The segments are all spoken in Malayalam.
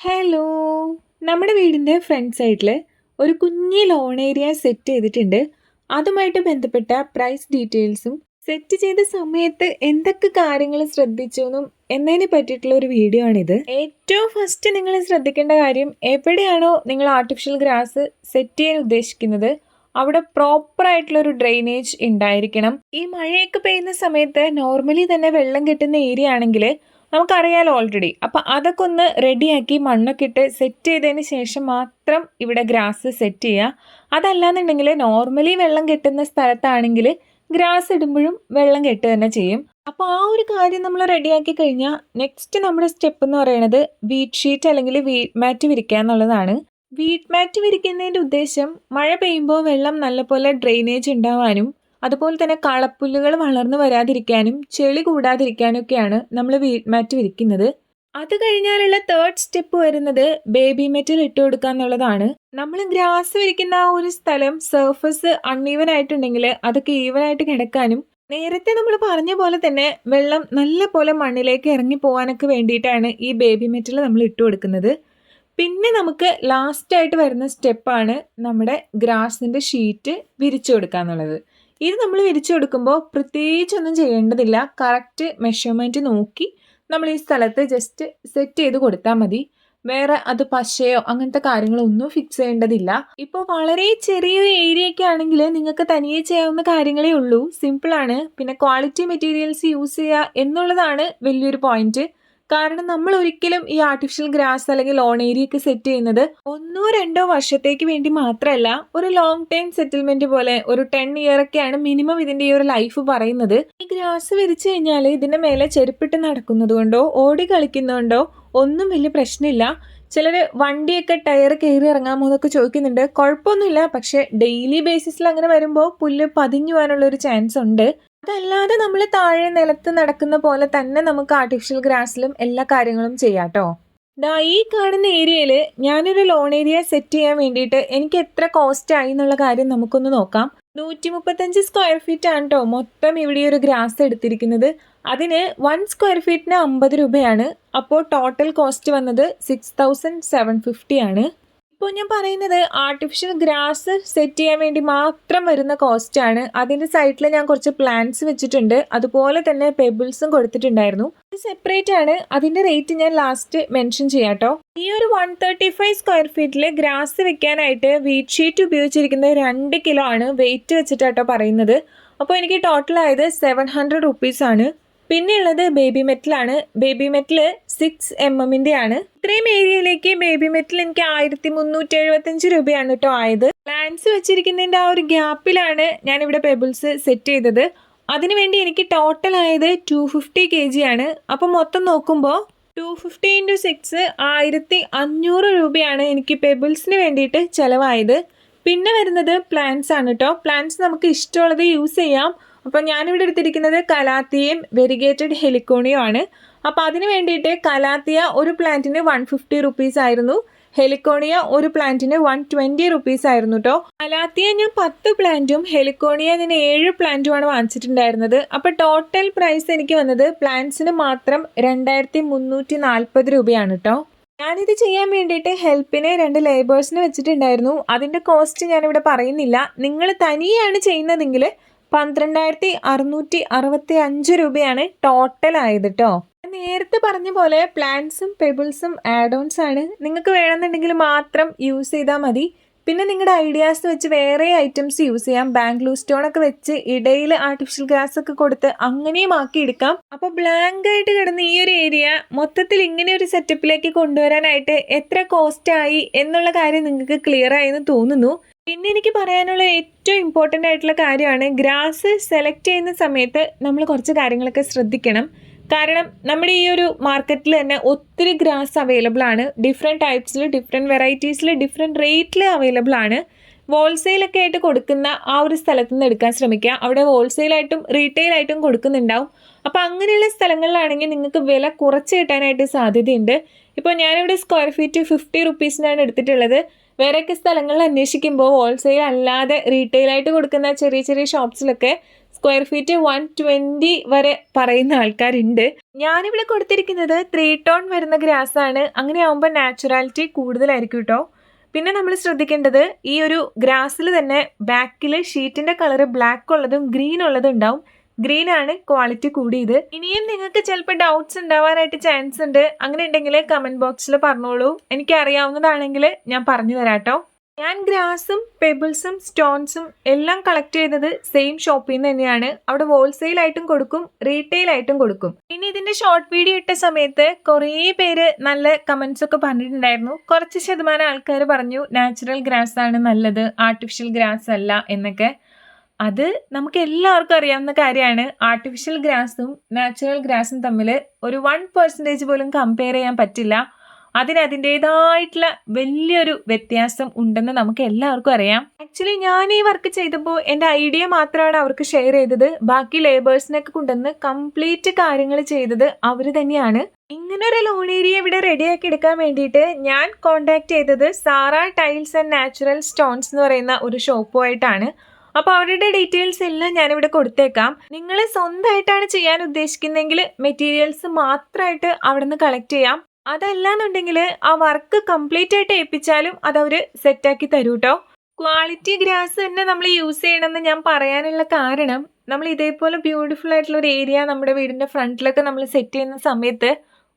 ഹലോ നമ്മുടെ വീടിന്റെ ഫ്രണ്ട് സൈഡിൽ ഒരു കുഞ്ഞി ലോൺ ഏരിയ സെറ്റ് ചെയ്തിട്ടുണ്ട്. അതുമായിട്ട് ബന്ധപ്പെട്ട പ്രൈസ് ഡീറ്റെയിൽസും സെറ്റ് ചെയ്ത സമയത്ത് എന്തൊക്കെ കാര്യങ്ങൾ ശ്രദ്ധിച്ചു എന്നും എന്നതിനെ പറ്റിയിട്ടുള്ള ഒരു വീഡിയോ ആണിത്. ഏറ്റവും ഫസ്റ്റ് നിങ്ങൾ ശ്രദ്ധിക്കേണ്ട കാര്യം എവിടെയാണോ നിങ്ങൾ ആർട്ടിഫിഷ്യൽ ഗ്രാസ് സെറ്റ് ചെയ്യാൻ ഉദ്ദേശിക്കുന്നത് അവിടെ പ്രോപ്പർ ആയിട്ടുള്ള ഒരു ഡ്രെയിനേജ് ഉണ്ടായിരിക്കണം. ഈ മഴയൊക്കെ പെയ്യുന്ന സമയത്ത് നോർമലി തന്നെ വെള്ളം കിട്ടുന്ന ഏരിയ ആണെങ്കിൽ നമുക്കറിയാലോ ഓൾറെഡി അപ്പം അതൊക്കെ ഒന്ന് റെഡിയാക്കി മണ്ണൊക്കെ ഇട്ട് സെറ്റ് ചെയ്തതിന് ശേഷം മാത്രം ഇവിടെ ഗ്രാസ് സെറ്റ് ചെയ്യുക. അതല്ലാന്നുണ്ടെങ്കിൽ നോർമലി വെള്ളം കെട്ടുന്ന സ്ഥലത്താണെങ്കിൽ ഗ്രാസ് ഇടുമ്പോഴും വെള്ളം കെട്ട് തന്നെ ചെയ്യും. അപ്പോൾ ആ ഒരു കാര്യം നമ്മൾ റെഡിയാക്കി കഴിഞ്ഞാൽ നെക്സ്റ്റ് നമ്മുടെ സ്റ്റെപ്പ് എന്ന് പറയുന്നത് വീറ്റ് ഷീറ്റ് അല്ലെങ്കിൽ വീറ്റ് മാറ്റ് വിരിക്കുക എന്നുള്ളതാണ്. വീറ്റ് മാറ്റ് വിരിക്കുന്നതിന്റെ ഉദ്ദേശം മഴ പെയ്യുമ്പോൾ വെള്ളം നല്ലപോലെ ഡ്രെയിനേജ് ഉണ്ടാവാനും അതുപോലെ തന്നെ കളപ്പുല്ലുകൾ വളർന്നു വരാതിരിക്കാനും ചെളി കൂടാതിരിക്കാനൊക്കെയാണ് നമ്മൾ വീറ്റ് മാറ്റ് വിരിക്കുന്നത്. അത് കഴിഞ്ഞാലുള്ള തേർഡ് സ്റ്റെപ്പ് വരുന്നത് ബേബി മെറ്റൽ ഇട്ട് കൊടുക്കുക എന്നുള്ളതാണ്. നമ്മൾ ഗ്രാസ് വിരിക്കുന്ന ആ ഒരു സ്ഥലം സർഫസ് അൺഈവൻ ആയിട്ടുണ്ടെങ്കിൽ അതൊക്കെ ഈവൻ ആയിട്ട് കിടക്കാനും നേരത്തെ നമ്മൾ പറഞ്ഞ പോലെ തന്നെ വെള്ളം നല്ല പോലെ മണ്ണിലേക്ക് ഇറങ്ങി പോകാനൊക്കെ വേണ്ടിയിട്ടാണ് ഈ ബേബി മെറ്റൽ നമ്മൾ ഇട്ട് കൊടുക്കുന്നത്. പിന്നെ നമുക്ക് ലാസ്റ്റായിട്ട് വരുന്ന സ്റ്റെപ്പാണ് നമ്മുടെ ഗ്രാസിന്റെ ഷീറ്റ് വിരിച്ചു കൊടുക്കുക എന്നുള്ളത്. ഇത് നമ്മൾ വിരിച്ചു കൊടുക്കുമ്പോൾ പ്രത്യേകിച്ചൊന്നും ചെയ്യേണ്ടതില്ല. കറക്റ്റ് മെഷർമെന്റ് നോക്കി നമ്മൾ ഈ സ്ഥലത്ത് ജസ്റ്റ് സെറ്റ് ചെയ്ത് കൊടുത്താൽ മതി. വേറെ അത് പശയോ അങ്ങനത്തെ കാര്യങ്ങളൊന്നും ഫിക്സ് ചെയ്യേണ്ടതില്ല. ഇപ്പോൾ വളരെ ചെറിയൊരു ഏരിയ ഒക്കെ ആണെങ്കിൽ നിങ്ങൾക്ക് തനിയെ ചെയ്യാവുന്ന കാര്യങ്ങളേ ഉള്ളൂ. സിമ്പിളാണ് പിന്നെ ക്വാളിറ്റി മെറ്റീരിയൽസ് യൂസ് ചെയ്യുക എന്നുള്ളതാണ് വലിയൊരു പോയിന്റ് കാരണം നമ്മൾ ഒരിക്കലും ഈ ആർട്ടിഫിഷ്യൽ ഗ്രാസ് അല്ലെങ്കിൽ ലോൺ ഏരിയ ഒക്കെ സെറ്റ് ചെയ്യുന്നത് ഒന്നോ രണ്ടോ വർഷത്തേക്ക് വേണ്ടി മാത്രമല്ല ഒരു ലോങ് ടൈം സെറ്റിൽമെന്റ് പോലെ ഒരു ടെൻ ഇയർ ഒക്കെയാണ് മിനിമം ഇതിന്റെ ഈ ഒരു ലൈഫ് പറയുന്നത്. ഈ ഗ്രാസ് വിരിച്ചു കഴിഞ്ഞാൽ ഇതിന്റെ മേലെ ചെരുപ്പിട്ട് നടക്കുന്നത് കൊണ്ടോ ഓടി കളിക്കുന്നതുകൊണ്ടോ ഒന്നും വലിയ പ്രശ്നമില്ല. ചിലർ വണ്ടിയൊക്കെ ടയർ കയറി ഇറങ്ങാമോ എന്നൊക്കെ ചോദിക്കുന്നുണ്ട്. കുഴപ്പമൊന്നുമില്ല. പക്ഷെ ഡെയിലി ബേസിസിൽ അങ്ങനെ വരുമ്പോൾ പുല്ല് പതിഞ്ഞു പോകാനുള്ള ഒരു ചാൻസ് ഉണ്ട്. അതല്ലാതെ നമ്മൾ താഴെ നിലത്ത് നടക്കുന്ന പോലെ തന്നെ നമുക്ക് ആർട്ടിഫിഷ്യൽ ഗ്രാസിലും എല്ലാ കാര്യങ്ങളും ചെയ്യാം കേട്ടോ ദാ ഈ കാണുന്ന ഏരിയയിൽ ഞാനൊരു ലോൺ ഏരിയ സെറ്റ് ചെയ്യാൻ വേണ്ടിയിട്ട് എനിക്ക് എത്ര കോസ്റ്റ് ആയി എന്നുള്ള കാര്യം നമുക്കൊന്ന് നോക്കാം. നൂറ്റി മുപ്പത്തഞ്ച് സ്ക്വയർ ഫീറ്റ് ആണ് കേട്ടോ മൊത്തം ഇവിടെ ഒരു ഗ്രാസ് എടുത്തിരിക്കുന്നത്. അതിന് വൺ സ്ക്വയർ ഫീറ്റിന് അമ്പത് രൂപയാണ്. അപ്പോൾ ടോട്ടൽ കോസ്റ്റ് വന്നത് സിക്സ് തൗസൻഡ് സെവൻ ഫിഫ്റ്റി ആണ്. ഇപ്പോൾ ഞാൻ പറയുന്നത് ആർട്ടിഫിഷ്യൽ ഗ്രാസ് സെറ്റ് ചെയ്യാൻ വേണ്ടി മാത്രം വരുന്ന കോസ്റ്റ് ആണ്. അതിന്റെ സൈഡിൽ ഞാൻ കുറച്ച് പ്ലാന്റ്സ് വെച്ചിട്ടുണ്ട്. അതുപോലെ തന്നെ പെബിൾസും കൊടുത്തിട്ടുണ്ടായിരുന്നു. ഇത് സെപ്പറേറ്റ് ആണ്. അതിന്റെ റേറ്റ് ഞാൻ ലാസ്റ്റ് മെൻഷൻ ചെയ്യാം ഈ ഒരു വൺ തേർട്ടി ഫൈവ് സ്ക്വയർ ഫീറ്റിൽ ഗ്രാസ് വെക്കാനായിട്ട് വീറ്റ് ഷീറ്റ് ഉപയോഗിച്ചിരിക്കുന്ന രണ്ട് കിലോ ആണ് വെയിറ്റ് വെച്ചിട്ടാട്ടോ പറയുന്നത്. അപ്പോൾ എനിക്ക് ടോട്ടൽ ആയത് സെവൻ ഹൺഡ്രഡ് റുപ്പീസ് ആണ് പിന്നെ ഉള്ളത് ബേബി മെറ്റലാണ് ബേബി മെറ്റൽ സിക്സ് എം എമ്മിന്റെ ആണ്. ഇത്രയും ഏരിയയിലേക്ക് ബേബി മെറ്റൽ എനിക്ക് ആയിരത്തി മുന്നൂറ്റി എഴുപത്തഞ്ച് രൂപയാണ് കേട്ടോ ആയത്. പ്ലാൻസ് വെച്ചിരിക്കുന്നതിന്റെ ആ ഒരു ഗ്യാപ്പിലാണ് ഞാനിവിടെ പെബിൾസ് സെറ്റ് ചെയ്തത്. അതിനുവേണ്ടി എനിക്ക് ടോട്ടൽ ആയത് ടു ഫിഫ്റ്റി കെ ജി ആണ്. അപ്പം മൊത്തം നോക്കുമ്പോൾ ടു ഫിഫ്റ്റി ഇന്റു സിക്സ് ആയിരത്തി അഞ്ഞൂറ് രൂപയാണ് എനിക്ക് പെബിൾസിന് വേണ്ടിയിട്ട് ചിലവായത്. പിന്നെ വരുന്നത് പ്ലാന്റ്സ് ആണ് കേട്ടോ പ്ലാന്റ്സ് നമുക്ക് ഇഷ്ടമുള്ളത് യൂസ് ചെയ്യാം. അപ്പോൾ ഞാനിവിടെ എടുത്തിരിക്കുന്നത് കലാത്തിയയും വെരിഗേറ്റഡ് ഹെലിക്കോണിയും ആണ് അപ്പോൾ അതിന് വേണ്ടിയിട്ട് കലാത്തിയ ഒരു പ്ലാന്റിന് വൺ ഫിഫ്റ്റി റുപ്പീസ് ആയിരുന്നു. ഹെലിക്കോണിയ ഒരു പ്ലാന്റിന് വൺ ട്വന്റി റുപ്പീസ് ആയിരുന്നു കേട്ടോ കലാത്തിയ ഞാൻ പത്ത് പ്ലാന്റും ഹെലിക്കോണിയ ഞാൻ ഏഴ് പ്ലാന്റുമാണ് വാങ്ങിച്ചിട്ടുണ്ടായിരുന്നത്. അപ്പോൾ ടോട്ടൽ പ്രൈസ് എനിക്ക് വന്നത് പ്ലാന്റ്സിന് മാത്രം രണ്ടായിരത്തി മുന്നൂറ്റി നാൽപ്പത് രൂപയാണ് കേട്ടോ ഞാനിത് ചെയ്യാൻ വേണ്ടിയിട്ട് ഹെൽപ്പിന് രണ്ട് ലേബേഴ്സിന് വെച്ചിട്ടുണ്ടായിരുന്നു. അതിന്റെ കോസ്റ്റ് ഞാനിവിടെ പറയുന്നില്ല. നിങ്ങൾ തനിയാണ് ചെയ്യുന്നതെങ്കിൽ പന്ത്രണ്ടായിരത്തി അറുന്നൂറ്റി അറുപത്തി അഞ്ച് രൂപയാണ് ടോട്ടൽ ആയത് കേട്ടോ നേരത്തെ പറഞ്ഞ പോലെ പ്ലാന്റ്സും പെബിൾസും ആഡ് ഓൺസ് ആണ്. നിങ്ങൾക്ക് വേണമെന്നുണ്ടെങ്കിൽ മാത്രം യൂസ് ചെയ്താൽ മതി. പിന്നെ നിങ്ങളുടെ ഐഡിയാസ് വെച്ച് വേറെ ഐറ്റംസ് യൂസ് ചെയ്യാം. ബാംഗ്ലൂർ സ്റ്റോൺ ഒക്കെ വെച്ച് ഇടയിൽ ആർട്ടിഫിഷ്യൽ ഗ്രാസ് ഒക്കെ കൊടുത്ത് അങ്ങനെയും ആക്കി എടുക്കാം. അപ്പോൾ ബ്ലാങ്ക് ആയിട്ട് കിടന്ന ഈ ഒരു ഏരിയ മൊത്തത്തിൽ ഇങ്ങനെ ഒരു സെറ്റപ്പിലേക്ക് കൊണ്ടുവരാനായിട്ട് എത്ര കോസ്റ്റ് ആയി എന്നുള്ള കാര്യം നിങ്ങൾക്ക് ക്ലിയർ ആയെന്ന് തോന്നുന്നു. പിന്നെ എനിക്ക് പറയാനുള്ള ഏറ്റവും ഇമ്പോർട്ടന്റ് ആയിട്ടുള്ള കാര്യമാണ് ഗ്രാസ് സെലക്ട് ചെയ്യുന്ന സമയത്ത് നമ്മൾ കുറച്ച് കാര്യങ്ങളൊക്കെ ശ്രദ്ധിക്കണം. കാരണം നമ്മുടെ ഈ ഒരു മാർക്കറ്റിൽ തന്നെ ഒത്തിരി ഗ്രാസ് അവൈലബിൾ ആണ്. ഡിഫറെന്റ് ടൈപ്സിൽ ഡിഫറെന്റ് വെറൈറ്റീസിൽ ഡിഫറെന്റ് റേറ്റിൽ അവൈലബിൾ ആണ്. ഹോൾസെയിലൊക്കെ ആയിട്ട് കൊടുക്കുന്ന ആ ഒരു സ്ഥലത്തു നിന്ന് എടുക്കാൻ ശ്രമിക്കുക. അവിടെ ഹോൾസെയിലായിട്ടും റീറ്റെയിലായിട്ടും കൊടുക്കുന്നുണ്ടാവും. അപ്പോൾ അങ്ങനെയുള്ള സ്ഥലങ്ങളിലാണെങ്കിൽ നിങ്ങൾക്ക് വില കുറച്ച് കിട്ടാനായിട്ട് സാധ്യതയുണ്ട്. ഇപ്പോൾ ഞാനിവിടെ സ്ക്വയർ ഫീറ്റ് ഫിഫ്റ്റി റുപ്പീസിനാണ് എടുത്തിട്ടുള്ളത്. വേറെയൊക്കെ സ്ഥലങ്ങളിൽ അന്വേഷിക്കുമ്പോൾ ഹോൾസെയിൽ അല്ലാതെ റീറ്റെയിലായിട്ട് കൊടുക്കുന്ന ചെറിയ ചെറിയ ഷോപ്സിലൊക്കെ സ്ക്വയർ ഫീറ്റ് വൺ ട്വന്റി വരെ പറയുന്ന ആൾക്കാരുണ്ട്. ഞാനിവിടെ കൊടുത്തിരിക്കുന്നത് ത്രീ ടോൺ വരുന്ന ഗ്രാസ് ആണ്. അങ്ങനെ ആകുമ്പോൾ നാച്ചുറാലിറ്റി കൂടുതലായിരിക്കും കേട്ടോ പിന്നെ നമ്മൾ ശ്രദ്ധിക്കേണ്ടത് ഈ ഒരു ഗ്രാസിൽ തന്നെ ബാക്കിൽ ഷീറ്റിന്റെ കളർ ബ്ലാക്ക് ഉള്ളതും ഗ്രീൻ ഉള്ളതും ഉണ്ടാവും. ഗ്രീൻ ആണ് ക്വാളിറ്റി കൂടിയത്. ഇനിയും നിങ്ങൾക്ക് ചിലപ്പോൾ ഡൗട്ട്സ് ഉണ്ടാവാനായിട്ട് ചാൻസ് ഉണ്ട്. അങ്ങനെ ഉണ്ടെങ്കിൽ കമന്റ് ബോക്സിൽ പറഞ്ഞോളൂ. എനിക്ക് അറിയാവുന്നതാണെങ്കിൽ ഞാൻ പറഞ്ഞു തരാട്ടോ ഞാൻ ഗ്രാസും പെബിൾസും സ്റ്റോൺസും എല്ലാം കളക്ട് ചെയ്തത് സെയിം ഷോപ്പിൽ നിന്ന് തന്നെയാണ്. അവിടെ ഹോൾസെയിൽ ആയിട്ടും കൊടുക്കും റീറ്റെയിൽ ആയിട്ടും കൊടുക്കും. പിന്നെ ഇതിന്റെ ഷോർട്ട് വീഡിയോ ഇട്ട സമയത്ത് കുറേ പേര് നല്ല കമന്റ്സ് ഒക്കെ പറഞ്ഞിട്ടുണ്ടായിരുന്നു. കുറച്ച് ശതമാനം ആൾക്കാർ പറഞ്ഞു നാച്ചുറൽ ഗ്രാസ് ആണ് നല്ലത് ആർട്ടിഫിഷ്യൽ ഗ്രാസ് അല്ല എന്നൊക്കെ. അത് നമുക്ക് എല്ലാവർക്കും അറിയാവുന്ന കാര്യമാണ്. ആർട്ടിഫിഷ്യൽ ഗ്രാസും നാച്ചുറൽ ഗ്രാസും തമ്മിൽ ഒരു വൺ പെർസെന്റേജ് പോലും കമ്പയർ ചെയ്യാൻ പറ്റില്ല. അതിന് അതിന്റെതായിട്ടുള്ള വലിയൊരു വ്യത്യാസം ഉണ്ടെന്ന് നമുക്ക് എല്ലാവർക്കും അറിയാം. ആക്ച്വലി ഞാൻ ഈ വർക്ക് ചെയ്തപ്പോൾ എന്റെ ഐഡിയ മാത്രമാണ് അവർക്ക് ഷെയർ ചെയ്തത്. ബാക്കി ലേബേഴ്സിനൊക്കെ കൊണ്ടുവന്ന് കംപ്ലീറ്റ് കാര്യങ്ങൾ ചെയ്തത് അവർ തന്നെയാണ്. ഇങ്ങനൊരു ലോൺ ഏരിയ ഇവിടെ റെഡിയാക്കി എടുക്കാൻ വേണ്ടിയിട്ട് ഞാൻ കോണ്ടാക്ട് ചെയ്തത് Zara tiles and natural stones എന്ന് പറയുന്ന ഒരു ഷോപ്പുമായിട്ടാണ് അപ്പോൾ അവരുടെ ഡീറ്റെയിൽസ് എല്ലാം ഞാനിവിടെ കൊടുത്തേക്കാം. നിങ്ങൾ സ്വന്തമായിട്ടാണ് ചെയ്യാൻ ഉദ്ദേശിക്കുന്നതെങ്കിൽ മെറ്റീരിയൽസ് മാത്രമായിട്ട് അവിടെ നിന്ന് കളക്ട് ചെയ്യാം. അതല്ലാന്നുണ്ടെങ്കിൽ ആ വർക്ക് കംപ്ലീറ്റ് ആയിട്ട് ഏൽപ്പിച്ചാലും അതവർ സെറ്റാക്കി തരൂ കേട്ടോ ക്വാളിറ്റി ഗ്രാസ് തന്നെ നമ്മൾ യൂസ് ചെയ്യണമെന്ന് ഞാൻ പറയാനുള്ള കാരണം നമ്മൾ ഇതേപോലെ ബ്യൂട്ടിഫുൾ ആയിട്ടുള്ള ഒരു ഏരിയ നമ്മുടെ വീടിന്റെ ഫ്രണ്ടിലൊക്കെ നമ്മൾ സെറ്റ് ചെയ്യുന്ന സമയത്ത്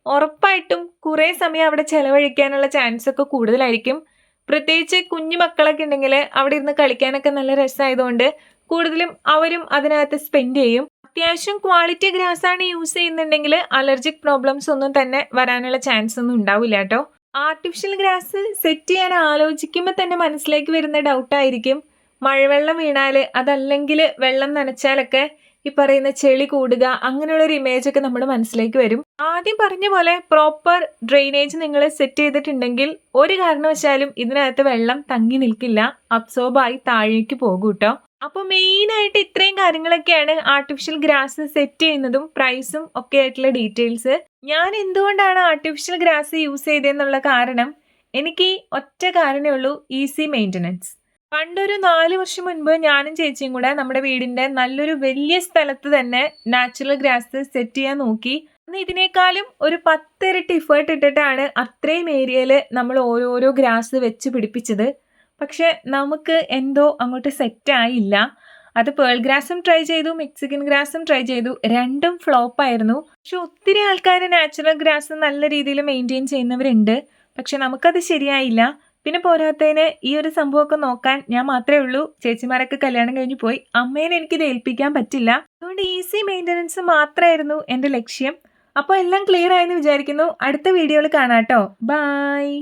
ഉറപ്പായിട്ടും കുറേ സമയം അവിടെ ചിലവഴിക്കാനുള്ള ചാൻസ് ഒക്കെ കൂടുതലായിരിക്കും. പ്രത്യേകിച്ച് കുഞ്ഞു മക്കളൊക്കെ ഉണ്ടെങ്കിൽ അവിടെ ഇരുന്ന് കളിക്കാനൊക്കെ നല്ല രസമായതുകൊണ്ട് കൂടുതലും അവരും അതിനകത്ത് സ്പെൻഡ് ചെയ്യും. അത്യാവശ്യം ക്വാളിറ്റി ഗ്രാസ് ആണ് യൂസ് ചെയ്യുന്നുണ്ടെങ്കിൽ അലർജിക് പ്രോബ്ലംസ് ഒന്നും തന്നെ വരാനുള്ള ചാൻസ് ഒന്നും ഉണ്ടാവില്ല കേട്ടോ. ആർട്ടിഫിഷ്യൽ ഗ്രാസ് സെറ്റ് ചെയ്യാൻ ആലോചിക്കുമ്പോൾ തന്നെ മനസ്സിലേക്ക് വരുന്ന ഡൗട്ടായിരിക്കും മഴവെള്ളം വീണാൽ അതല്ലെങ്കിൽ വെള്ളം നനച്ചാലൊക്കെ ഈ പറയുന്ന ചെളി കൂടുക അങ്ങനെയുള്ള ഒരു ഇമേജ് ഒക്കെ നമ്മുടെ മനസ്സിലേക്ക് വരും. ആദ്യം പറഞ്ഞ പോലെ പ്രോപ്പർ ഡ്രെയിനേജ് നിങ്ങൾ സെറ്റ് ചെയ്തിട്ടുണ്ടെങ്കിൽ ഒരു കാരണവശാലും ഇതിനകത്ത് വെള്ളം തങ്ങി നിൽക്കില്ല അബ്സോർബായി താഴേക്ക് പോകും കേട്ടോ അപ്പോൾ മെയിനായിട്ട് ഇത്രയും കാര്യങ്ങളൊക്കെയാണ് ആർട്ടിഫിഷ്യൽ ഗ്രാസ് സെറ്റ് ചെയ്യുന്നതും പ്രൈസും ഒക്കെ ആയിട്ടുള്ള ഡീറ്റെയിൽസ് ഞാൻ എന്തുകൊണ്ടാണ് ആർട്ടിഫിഷ്യൽ ഗ്രാസ് യൂസ് ചെയ്തതെന്നുള്ള കാരണം? എനിക്ക് ഒറ്റ കാരണമേ ഉള്ളൂ ഈസി മെയിന്റനൻസ് പണ്ടൊരു നാല് വർഷം മുൻപ് ഞാനും ചേച്ചിയും കൂടെ നമ്മുടെ വീടിന്റെ നല്ലൊരു വലിയ സ്ഥലത്ത് തന്നെ നാച്ചുറൽ ഗ്രാസ് സെറ്റ് ചെയ്യാൻ നോക്കി. ഇതിനേക്കാളും ഒരു പത്തിരട്ടി ഇഫേർട്ട് ഇട്ടിട്ടാണ് അത്രയും ഏരിയയിൽ നമ്മൾ ഓരോരോ ഗ്രാസ് വെച്ച് പിടിപ്പിച്ചത്. പക്ഷെ നമുക്ക് എന്തോ അങ്ങോട്ട് സെറ്റ് ആയില്ല. അത് പേൾ ഗ്രാസും ട്രൈ ചെയ്തു മെക്സിക്കൻ ഗ്രാസും ട്രൈ ചെയ്തു. രണ്ടും ഫ്ലോപ്പ് ആയിരുന്നു. പക്ഷെ ഒത്തിരി ആൾക്കാർ നാച്ചുറൽ ഗ്രാസ് നല്ല രീതിയിൽ മെയിന്റെയിൻ ചെയ്യുന്നവരുണ്ട്. പക്ഷെ നമുക്കത് ശരിയായില്ല. പിന്നെ പോരാത്തതിന് ഈ ഒരു സംഭവമൊക്കെ നോക്കാൻ ഞാൻ മാത്രമേ ഉള്ളൂ. ചേച്ചിമാരൊക്കെ കല്യാണം കഴിഞ്ഞ് പോയി. അമ്മേനെ എനിക്കിത് ഏൽപ്പിക്കാൻ പറ്റില്ല. അതുകൊണ്ട് ഈസി മെയിന്റനൻസ് മാത്രമായിരുന്നു എന്റെ ലക്ഷ്യം. അപ്പോൾ എല്ലാം ക്ലിയർ ആയെന്ന് വിചാരിക്കുന്നു. അടുത്ത വീഡിയോയിൽ കാണാം കേട്ടോ. ബൈ